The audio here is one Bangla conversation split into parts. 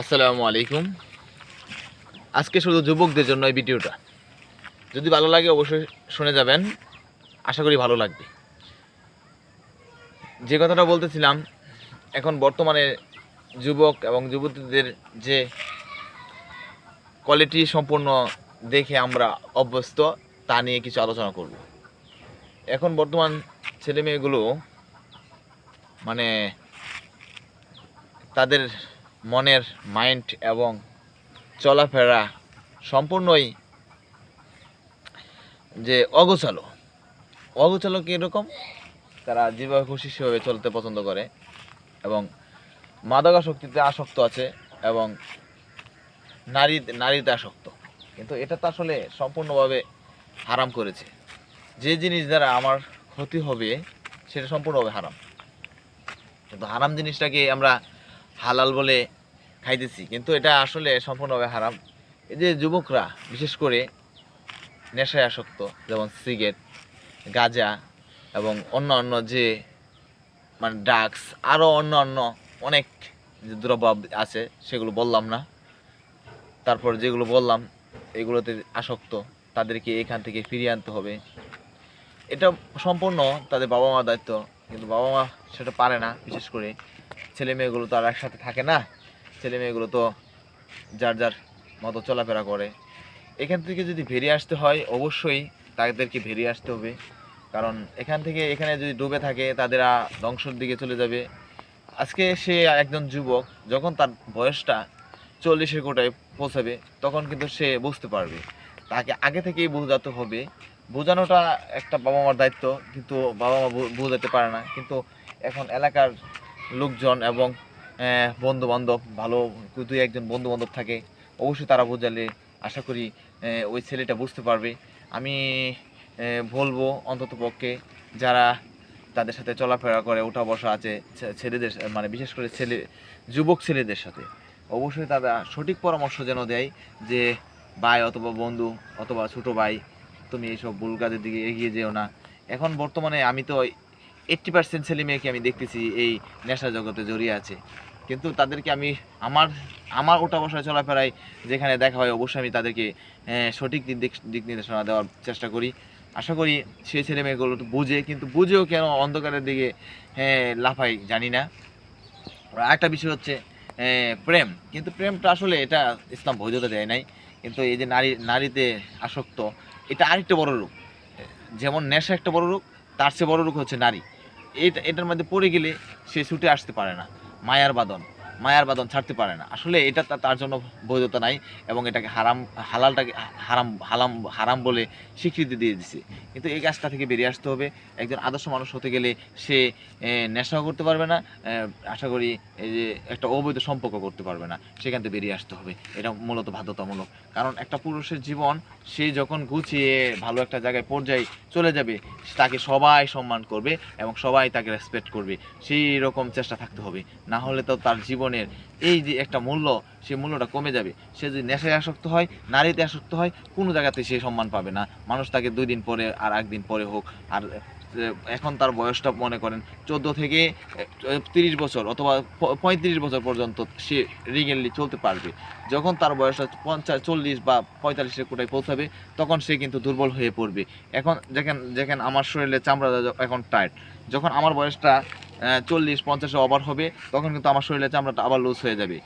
আসসালামু আলাইকুম। আজকে শুধু যুবকদের জন্য এই ভিডিওটা। যদি ভালো লাগে অবশ্যই শুনে যাবেন। আশা করি ভালো লাগবে। যে কথাটা বলতেছিলাম, এখন বর্তমানে যুবক এবং যুবতীদের যে কোয়ালিটি সম্পূর্ণ দেখে আমরা অভ্যস্ত, তা নিয়ে কিছু আলোচনা করব। এখন বর্তমান ছেলে মেয়েগুলো মানে তাদের মনের মাইন্ড এবং চলাফেরা সম্পূর্ণই যে অগোছালো। অগোছালো কীরকম তারা যেভাবে খুশি সেভাবে চলতে পছন্দ করে এবং মাদকাসক্তিতে আসক্ত আছে এবং নারী, নারীতে আসক্ত। কিন্তু এটা তো আসলে সম্পূর্ণভাবে হারাম করেছে। যে জিনিস দ্বারা আমার ক্ষতি হবে, সেটা সম্পূর্ণভাবে হারাম। কিন্তু হারাম জিনিসটাকে আমরা হালাল বলে খাইতেছি। কিন্তু এটা আসলে সম্পূর্ণভাবে হারাম। এই যে যুবকরা, বিশেষ করে নেশায় আসক্ত, যেমন সিগারেট, গাঁজা এবং অন্য অন্য যে মানে ড্রাগস আরও অন্য অন্য অনেক যে দ্রব্য আছে, সেগুলো বললাম না। তারপর যেগুলো বললাম, এগুলোতে আসক্ত, তাদেরকে এখান থেকে ফিরিয়ে আনতে হবে। এটা সম্পূর্ণ তাদের বাবা মা দায়িত্ব, কিন্তু বাবা মা সেটা পারে না, বিশেষ করে ছেলে মেয়েগুলো তো আর একসাথে থাকে না। ছেলে মেয়েগুলো তো যার যার মতো চলাফেরা করে। এখান থেকে যদি বেরিয়ে আসতে হয়, অবশ্যই তাদেরকে বেরিয়ে আসতে হবে। কারণ এখান থেকে এখানে যদি ডুবে থাকে, তাদের ধ্বংসের দিকে চলে যাবে। আজকে সে একজন যুবক, যখন তার বয়সটা চল্লিশের কোটায় পৌঁছাবে, তখন কিন্তু সে বুঝতে পারবে। তাকে আগে থেকেই বোঝাতে হবে। বোঝানোটা একটা বাবা মার দায়িত্ব, কিন্তু বাবা মা বোঝাতে পারে না। কিন্তু এখন এলাকার লোকজন এবং বন্ধু বান্ধব ভালো দুই একজন বন্ধু বান্ধব থাকে, অবশ্যই তারা বোঝালে আশা করি ওই ছেলেটা বুঝতে পারবে। আমি বলব অন্তত পক্ষে যারা তাদের সাথে চলাফেরা করে, ওঠা বসা আছে ছেলেদের মানে বিশেষ করে ছেলে, যুবক ছেলেদের সাথে, অবশ্যই তারা সঠিক পরামর্শ যেন দেয় যে, ভাই অথবা বন্ধু অথবা ছোটো ভাই, তুমি এইসব ভুল কাজের দিকে এগিয়ে যেও না। এখন বর্তমানে আমি তো এইট্টি পার্সেন্ট ছেলে মেয়েকে আমি দেখতেছি এই নেশা জগতে জড়িয়ে আছে। কিন্তু তাদেরকে আমি আমার আমার ওটা বসায় চলাফেরায় যেখানে দেখা হয় অবশ্যই আমি তাদেরকে সঠিক দিক দিক নির্দেশনা দেওয়ার চেষ্টা করি। আশা করি সেই ছেলে মেয়েগুলো তো বুঝে, কিন্তু বুঝেও কেন অন্ধকারের দিকে হ্যাঁ লাফাই জানি না। একটা বিষয় হচ্ছে প্রেম। কিন্তু প্রেমটা আসলে এটা ইসলাম বৈধতা দেয় নাই। কিন্তু এই যে নারী, নারীতে আসক্ত, এটা আরেকটা বড় রূপ। যেমন নেশা একটা বড় রূপ, তার চেয়ে বড় রূপ হচ্ছে নারী। এটা এটার মধ্যে পড়ে গেলে সে ছুটে আসতে পারে না। মায়ার বাদন মায়ার বাদন ছাড়তে পারে না। আসলে এটা তার জন্য বৈধতা নাই এবং এটাকে হারাম, হালালটাকে হারাম, হালাম, হারাম বলে স্বীকৃতি দিয়ে দিছে। কিন্তু এই কাজটা থেকে বেরিয়ে আসতে হবে। একজন আদর্শ মানুষ হতে গেলে সে নেশাও করতে পারবে না আশা করি যে একটা অবৈধ সম্পর্ক করতে পারবে না, সেখান থেকে বেরিয়ে আসতে হবে। এটা মূলত বাধ্যতামূলক। কারণ একটা পুরুষের জীবন, সে যখন গুছিয়ে ভালো একটা জায়গায় পর্যায়ে চলে যাবে তাকে সবাই সম্মান করবে এবং সবাই তাকে রেসপেক্ট করবে। সেই রকম চেষ্টা থাকতে হবে। না হলে তো তার জীবনের এই যে একটা মূল্য, সেই মূল্যটা কমে যাবে। সে যদি নেশায় আসক্ত হয়, নারীতে আসক্ত হয়, কোনো জায়গাতে সে সম্মান পাবে না। মানুষ তাকে দুই দিন পরে আর একদিন পরে হোক। আর এখন তার বয়সটা মনে করেন চোদ্দ থেকে তিরিশ বছর অথবা পঁয়ত্রিশ বছর পর্যন্ত সে রিগেনলি চলতে পারবে। যখন তার বয়সটা পঞ্চাশ চল্লিশ বা পঁয়তাল্লিশের কোটায় পৌঁছাবে, তখন সে কিন্তু দুর্বল হয়ে পড়বে। এখন যেখান যেখান আমার শরীরে চামড়া এখন টাইট যখন আমার বয়সটা চল্লিশ, পঞ্চাশে ওভার হবে, তখন কিন্তু আমার শরীরে চামড়াটা আবার লুজ হয়ে যাবে।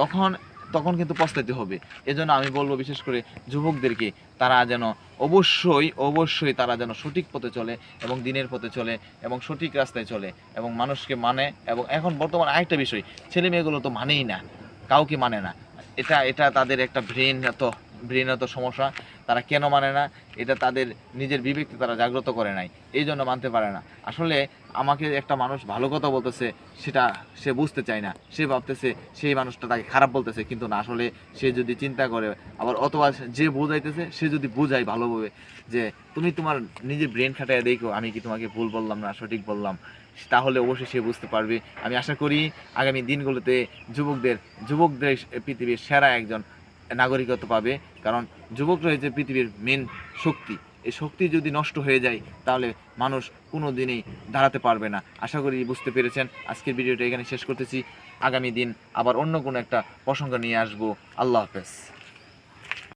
তখন তখন কিন্তু পস্তাইতে হবে। এজন্য আমি বলব বিশেষ করে যুবকদেরকে, তারা যেন অবশ্যই অবশ্যই তারা যেন সঠিক পথে চলে এবং দিনের পথে চলে এবং সঠিক রাস্তায় চলে এবং মানুষকে মানে এবং এখন বর্তমানে আরেকটা বিষয় ছেলে মেয়েগুলো তো মানেই না, কাউকে মানে না। এটা এটা তাদের একটা ব্রেন এত ব্রেনত সমস্যা, তারা কেন মানে না, এটা তাদের নিজের বিবেককে তারা জাগ্রত করে নাই, এই জন্য মানতে পারে না। আসলে আমাকে একটা মানুষ ভালো কথা বলতেছে, সেটা সে বুঝতে চায় না। সে ভাবতেছে, সেই মানুষটা তাকে খারাপ বলতেছে, কিন্তু না, আসলে সে যদি চিন্তা করে, আবার অথবা যে বোঝাইতেছে, সে যদি বোঝায় ভালোভাবে যে, তুমি তোমার নিজের ব্রেন খাটায় দেখো, আমি কি তোমাকে ভুল বললাম না, সঠিক বললাম? তাহলে অবশ্যই সে বুঝতে পারবে। আমি আশা করি, আগামী দিনগুলোতে যুবকদের যুবকদের পৃথিবীর সেরা একজন নাগরিকত্ব পাবে, কারণ যুবক রয়েছে পৃথিবীর মেন শক্তি। এই শক্তি যদি নষ্ট হয়ে যায়, তাহলে মানুষ কোনো দিনেই দাঁড়াতে পারবে না। আশা করি বুঝতে পেরেছেন। আজকের ভিডিওটা এখানে শেষ করতেছি। আগামী দিন আবার অন্য কোনো একটা প্রসঙ্গ নিয়ে আসব। আল্লাহ হাফেজ।